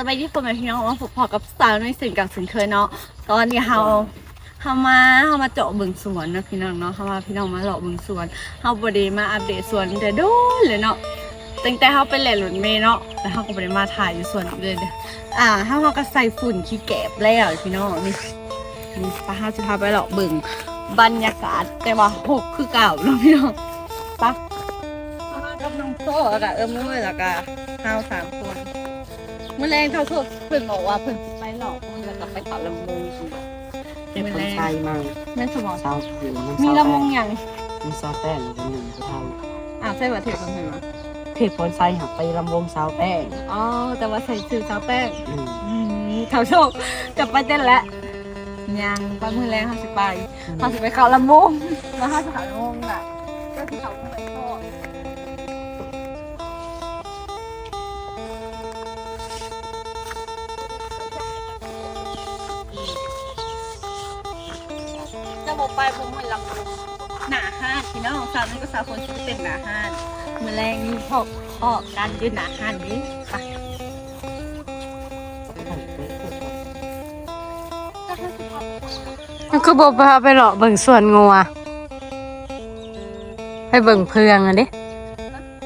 สบายดีพ่อแม่พี่น้องว่าพอกับสาวในสิ่งกับสิ่งเคยเนาะตอนนี้เฮาเฮามาเฮามาเจาะบึงสวนนะพี่น้องเนาะเฮามาพี่น้องมาเลาะบึงสวนเฮาบ่ได้มาอัปเดตสวนแต่โดนเลยเนาะตั้งแต่เฮาไปเล่นรถเมล์เนาะแล้วเฮาก็บ่ได้มาถ่ายอยู่สวนเลยเด้ออ่าเฮาเฮาก็ใส่ฝุ่นขี้แกบแล้วพี่น้องนี่นี่ปะเฮาจะพาไปเลาะบึงบรรยากาศแต่ว่าหกคือเก่าเนาะพี่น้องปะเฮามากับน้องโซ่แล้วก็เอิ้มมือแล้วก็เฮาสามคน มื่อแรงเขาคือเพิ่นบอกว่าเพิ่นสิไปหลอกมึงแล้วก็ไปเขาลำมงสิเป็นคนไทยมั่งแม่นสมองสาวผิวมันมีสาวลำมแป้งงอย่างมีสาวแป้งเป็นหนึ่งผู้เฒ่าอ่าวใส่บัตรเถื่อนเห็นไหมเพจคนไทยหักไปลำวงสาวแป้งอ๋อแต่ว่าใส่ซื้อซาวแป้งอืมอืมเขาโชคจะไปเต้นแล้วยังไปมือแรงเขาสิไปเขาสิไปเขาลำมงแล้วเขาสิเขาลำมงน่ะก็คือเขาไม่ไปทอด ไปผมเหมือนลำมงหนาห้านพี่น้องสาวนั้นก็สาวคนที่เป็นหนาห้านมือแรงนี่พอกพอกกันยืนหนาห้านนี้ไปมันคือบอกพาไปหรอเบิ่งสวนงัว ไปเบิ่งเพืองอันนี้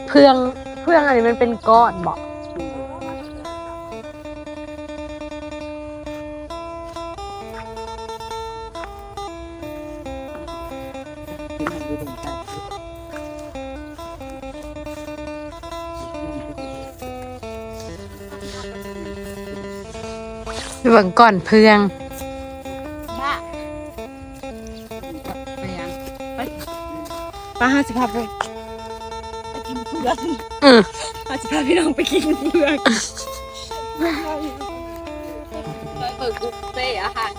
เพืองเพืองอันนี้มันเป็นก้อนบอก เบิ่งก้อนเพืองบ้าไปยังไปป้าห้าสิบห้าไปไปกินเพื่อนอืมห้าสิบห้าพี่น้องไปกินเพื่อนไปเปิดบุฟเฟ่อาหาร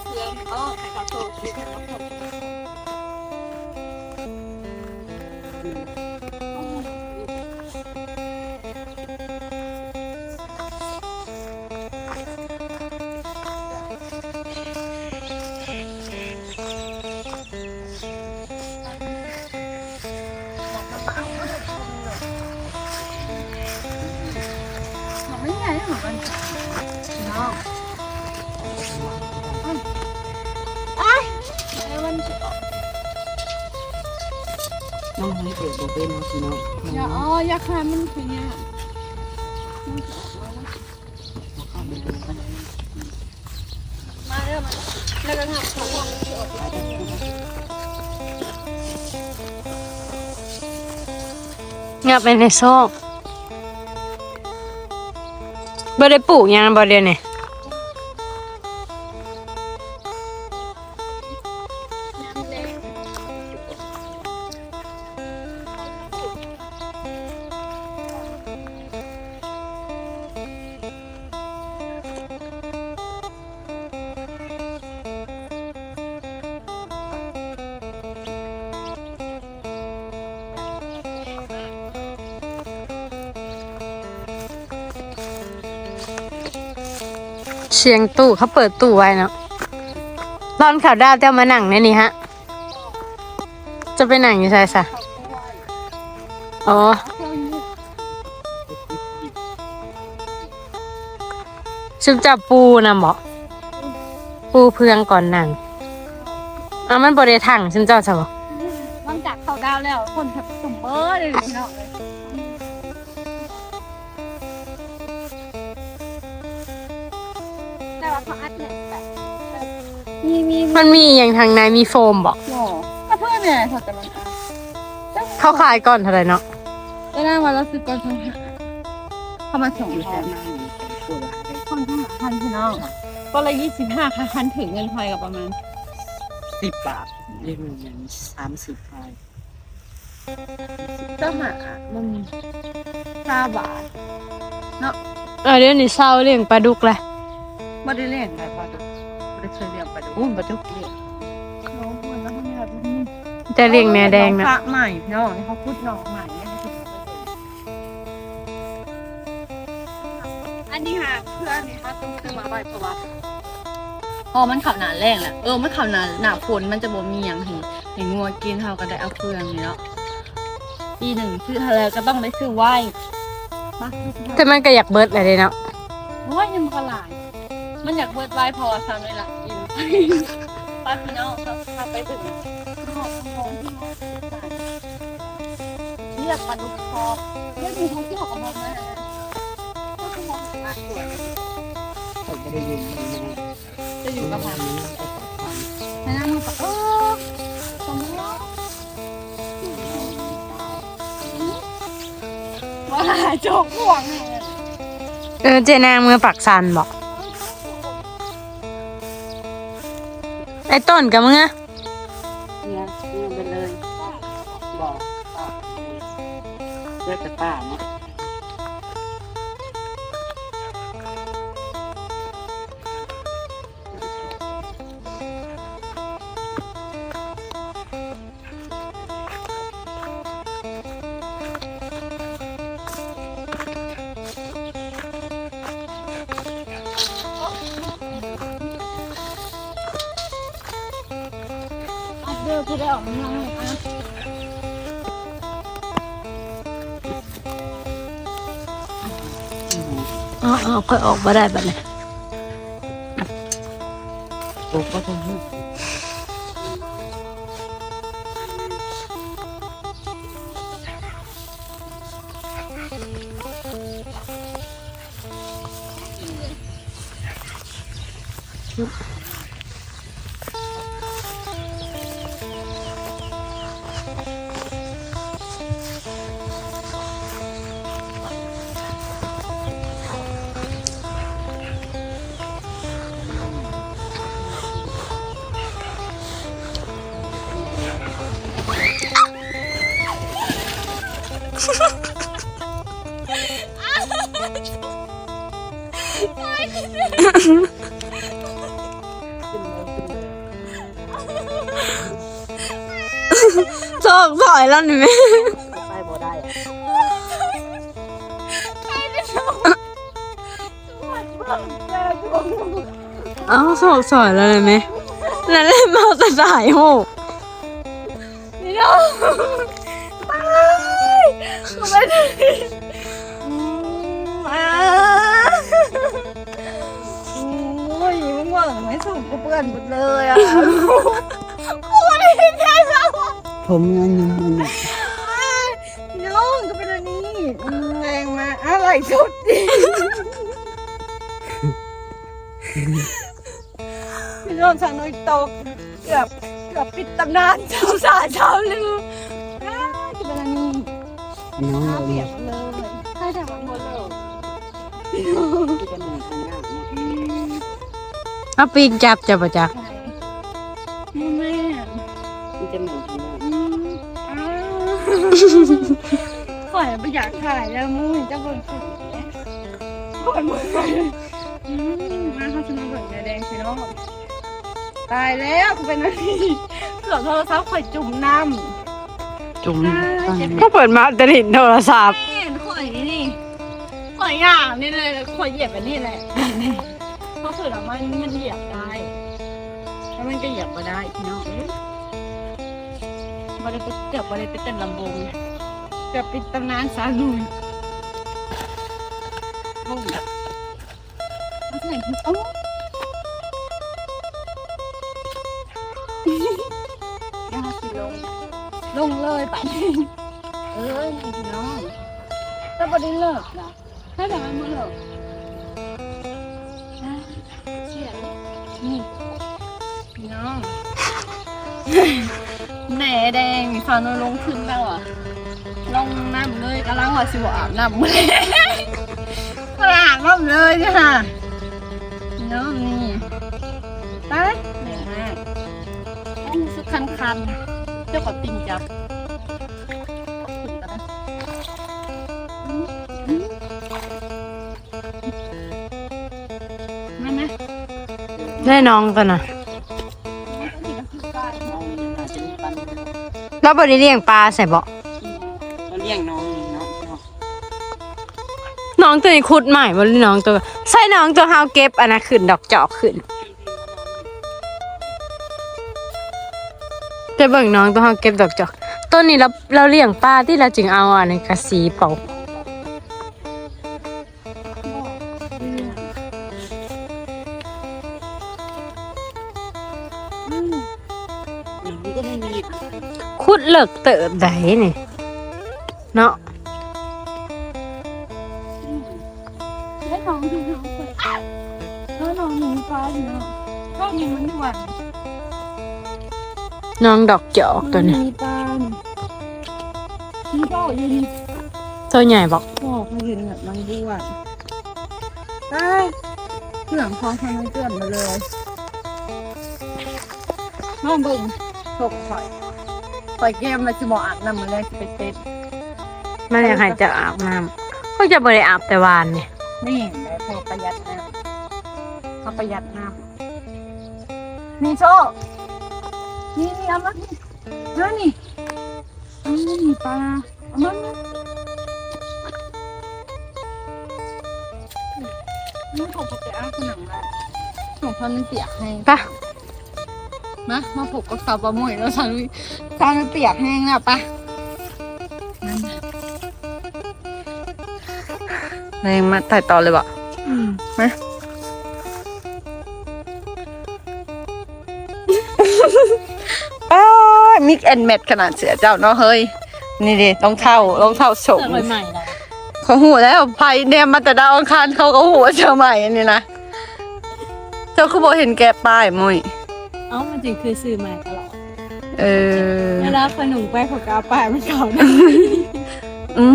น้องให้เปิดโบเป็นเนาะพี่น้องอย่าอ๋ออย่าคานมันคือเนี่ยมาเริ่มมาแล้วก็ทำเขาว่ามันจะออกไปงับไปในซอกบ่ได้ปลูกยังบ่เดียวนี่น้ สียงตู้เขาเปิดตู้ไว้เนาะตอนข่าวดาวเต้ามานั่งในนี่ฮะ จะไปหนังอยู่ใช่ซะอ๋อชุบจับปูนะหมอปูเพืองก่อนหนั่งอะมันบริถังฉันเจ้าจะบอกหลังจากเขาดาวแล้วคนทับตุ่มเบอร์เลยพี่น้อง เลยแต่ว่าเขาอัดเนี่ยแบบมีมีมันมีอย่างทางในมีโฟมบอกหมอก็เพื่อนเนี่ยเขาจะมันอัดเขาขายก่อนเท่าไหร่เนาะก็น่ามาแล้วซื้อก้อนสองหาเขามาส่งอยู่แทแค่นนั้นปวดหลังเลยคนที่หาพันพี่น้องก็ละยี่สิบห้าค่ะพันถึงเงินไทยกับประมาณสิบบาทเรียกมันอย่างสามสิบไทยเจ้าหมามันห้าบาทเออเดี๋ยวนี้เศร้าเลี้ยงปลาดุกเลย ไม่ได้เล่นไงปลาดุกไม่ได้เคยเลี้ยงปลาดุกอุ้มประจุกเรียกน้องคนแล้วเขาไม่รับนี่จะเลี้ยงแม่แดงนะพระใหม่พี่น้องนี่เขาพูดน้องใหม่เนี่ยอันนี้ค่ะเพื่อนนี่ค่ะต้องซื้อมาไว้เพราะว่าพอมันขับหนาแรงแหละเออมันขับหนาหนาฝนมันจะบ่มีอย่างเห็นเห็นงัวกินเขาก็ได้เอาเพื่อนนี่เนาะปีหนึ่งซื้ออะไรก็ต้องไปซื้อไหว้มาแต่มันก็อยากเบิดอะไรเนาะเโอ้ยยังกระหลาย มันอยากเบิดไว้พอสาวเลยล่ะอินป้าพี่น้องเราพาไปถึงหอดทองที่เรียกปลาดุกคอเรียกมีท้องที่หอกกระมองนะก็คือมองมากสวยผมไม่ได้ยินจะอยู่กับมันไปต่งในนั้นมันก็เออสมมติว่าจกห่วงเออเจนางมือปักสันบอก ต้นกับมึงอะเนี่ยเนี่ยไปเลยบอกเลือกแต่ป้าเนาะ เดอที่ได้ออกมาแล้วอะอ๋ออ๋อค่อยออกมาได้บัดนี้โอ้ก็ต้องพูด โจกสอยแล้วนี่แม่ไปบ่ได้อะเอ้าโจกสอยแล้วนี่แม่นั่นแหละเมาแต่สายโหพี่น้องตายกูไม่ ส่งกูเปื่อนหมดเลยอะกูไม่ได้แค่เราผมเงินเงินเงินน้องก็เป็นอันนี้อืมแรงมาอะไรสุดดิพี่น้องชานุยตกเกือบเกือบปิดตำนานเจ้าสาเจ้าลืมอ้าวก็เป็นอันนี้น้องข้าเราเปีเนี่ยยกเลยใช่แต่มันหมดเลย เอาปีนจับจับปะจ๊ะแม่ที่จะเหนื่อยกันยากอืมอ้วข่อยไม่อยากถ่ายแล้วมึงจะเบิ่งสุดข่อยมึงอืมมาเขาจะมาเบิ่งแดงสิน้องตายแล้วกูเป็นอะไรเกือโทรศัพท์ข่อยจุ่มน้ำจุ่มตอนนี้ก็เปิดมาแต่ดินโทรศัพท์ข่อยนี่นี่ข่อยอย่างนี่เลยข่อยเหยียบอันนี้แหละ นี่เพราะเผื่อมันมันเหยียบได้แล้วมันก็เหยียบมาได้พี่น้องบริไปเกือบบริไปเต้นลำวงเกือบปิดตำนานสาลุยโอ้ยมาใส่ถุงโอ้ยาสิลง ลงเลยไปเออพี่น้องแต่บ่ได้เลิกนะถ้าแต่มันบ่เลิก แหน่แดงสาวนลงขึ้นแล้วอะลงน้ำเลยกำลังว่าสิบอาบน้ำเลยกำลังอาบน้ำเลยเนี่ยค่ะน้องนี่ไปเหนื่อยมากต้องรู้สึกคันๆเจ้ากับติ่งจับมาไหมได้น้องกันนะ เราบริเลี้ยงปลาใส่บ่เราเลี้ยงน้องนี่นะน้องตัวนี้ขุดใหม่บ่หรือน้องตัวใส่น้องตัวเฮาเก็บอันน่ะขึ้นดอกจอกขึ้น แต่เบิ่งน้องตัวเฮาเก็บดอกจอกต้นนี้เราเราเลี้ยงปลาที่เราจึงเอาอันนี้กระสีเป่าอืมอย่างนี้ก็ไม่มี ขุดเลิกเติบใดนี่เนาะได้น้องที่น้องเคยแล้วน้องหนูฟ้าอยู่เนาะก็มีมันด่วนน้องดอกจอกตัวนี้มีปานมีก็อยู่นี่ตัวใหญ่บอกบอกมาเห็นแบบมันด่วนได้เหลืองพอทำให้เกิดมาเลยน้องเบิ่งตกข่อย ข่อยแก้มมาจะบอกอาบน้ำมาเลยสิไปเต้นมันอยากให้เจะอาบน้ำก็จะบริอาบแต่วานเนี่ยนี่ได้พอประหยัดน้ำเขาประหยัดน้ำนี่โชคนี่นี่เอามานี่นั่นนี่อันนี้มีปลาเอามามานี่ผมไปอ้างขนมละหนูพันมันเปียกให้ ปะ มามาผูกกับสาวปลาหมวยแล้วฉัน ทางมันเปียกแห้งแล้วปะนั่นมาถ่ายต่อเลยบ่มาอ้ามิกแอนแมทขนาดเสือเจ้าเนาะเฮ้ย นี่ดิรองเท้ารองเท้าสมเสื้อใหม่ๆเลยเขาหูแล้วไพ่เนี่ยมาแต่ดาวอังคารเขาก็หัวเจอใหม่อันนี้นะ เจ้าคือบอกเห็นแกป้ายมุยเอ้ามันจริงคือซื้อใหม่ตลอด เออเวลาขนมไปของกาปลายมันเก่านะอื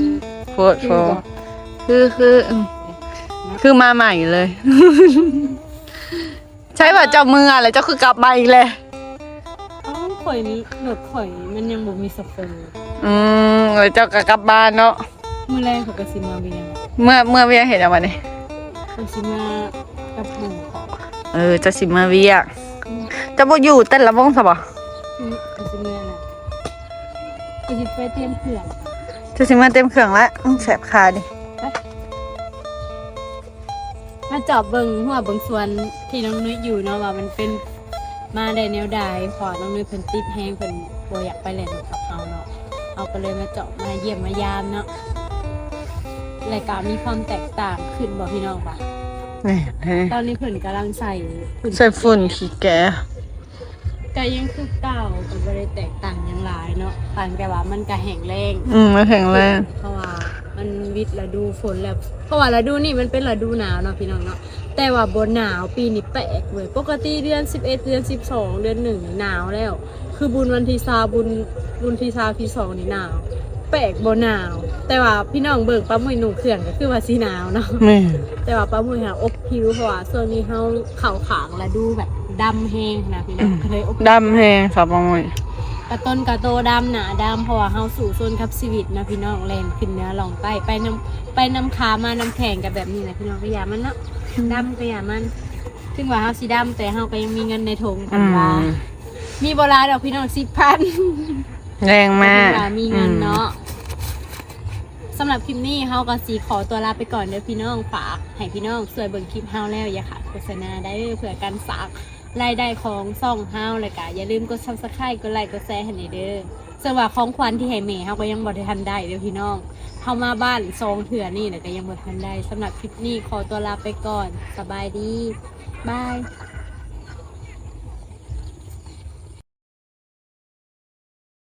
มโคตรโคตรคือคืออืมคือมาใหม่เลย ใช่ป่ะเจ้ามืออะไรเจ้าคือกลับมาอีกเลยเอ้าข่อยนี้หนวดข่อยมันยังบ่มีสเปรย์อืมเออเจ้าก็กลับบ้านเนาะมือแรกของกสิมาเบียงเมื่อเมื่อเวียเห็นอะไรนี่กสิมากับหมูของเออเจะสิมาเวียเจะบ่อยู่เต้นละวงซะบ่กสิมาน่ะกสิไปเตรียมเครื่องเจะสิมาเต็มเครื่องแล้วอื้อแสบขาดิมาจอบเบิงหัวเบิงส่วนที่น้องนุ้ยอยู่เนาะว่ามันเป็นมาได้แนวใดพอน้องนุ้ยเพิ่นติดแฮงเพิ่นบ่อยากไปเล่นกับเฮาเนาะเอาก็เลยมาเจาะมาเยี่ยมมายามเนาะรายการมีความแตกต่างขึ้นบ่พี่น้องปะนี่เฮ้ยตอนนี้เพิ่นกำลังใส่ฝุ่น ใส่ฝุ่นขี้แก ก็ยังคือเก่าก็บ่ได้แตกต่างหยังหลายเนาะต่างแต่ว่ามันก็แห้งแรงอืมมาแข็งแรง เพราะว่ามันวิทย์ฤดูฝนแล้ว เพราะว่าฤดูนี่มันเป็นฤดูหนาวเนาะพี่น้องเนาะแต่ว่าบนหนาวปีนี้แปลกเว้ยปกติเดือน 11 เดือน 12 เดือนหนึ่งนี่หนาวแล้ว คือบุญวันที่ซาบุญบุญที่ซาที่สองนี่หนาว แปลกบนหนาว แต่ว่าพี่น้องเบิ่งป้ามุยหนุ่งเครื่องก็คือว่าสีหนาวเนาะนี่แต่ว่าป้ามุยหาอบผิวเพราะว่าช่วงนี้เฮาเข่าขางและดูแบบดำแห้งนะพี่น้องก็เลยอบดำแหงสาวปะมวยกระต้นกระโตดำหนาดำเพราะว่าเฮาสู่โซนกับชีวิตนะพี่น้องแลนขึ้นเหนื้อลองใต้ไปน้ำไปน้ำขามาน้ำแข็งกับแบบนี้นะพี่น้องก็อย่ามันเนาะดำก็อย่ามันถึงว่าเฮาสีดำแต่เฮาก็ยังมีเงินในถุงกัอืนมว่ามีโบราณดอกพี่น้องสิบพัน แรงมากว่ามีเงินเนาะสำหรับคลิปนี้เฮาก็สีขอตัวลาไปก่อนเด้อพี่น้องฝากให้พี่น้องช่วยเบิ่งคลิปเฮาแล้วอย่าขาดโฆษณาได้เด้อเผื่อการฝากรายได้ของซ่องเฮาเลยกะอย่าลืมกด Subscribe กดไลค์กดแชร์ให้หน่อยเด้อส่วนว่าของขวัญที่ให้แม่เฮาก็ยังบ่ได้ทันได้เด้อพี่น้องเฮามาบ้านซองเถื่อนี่แต่ก็ยังบ่ทันได้สำหรับคลิปนี้ขอตัวลาไปก่อนสบายดีบาย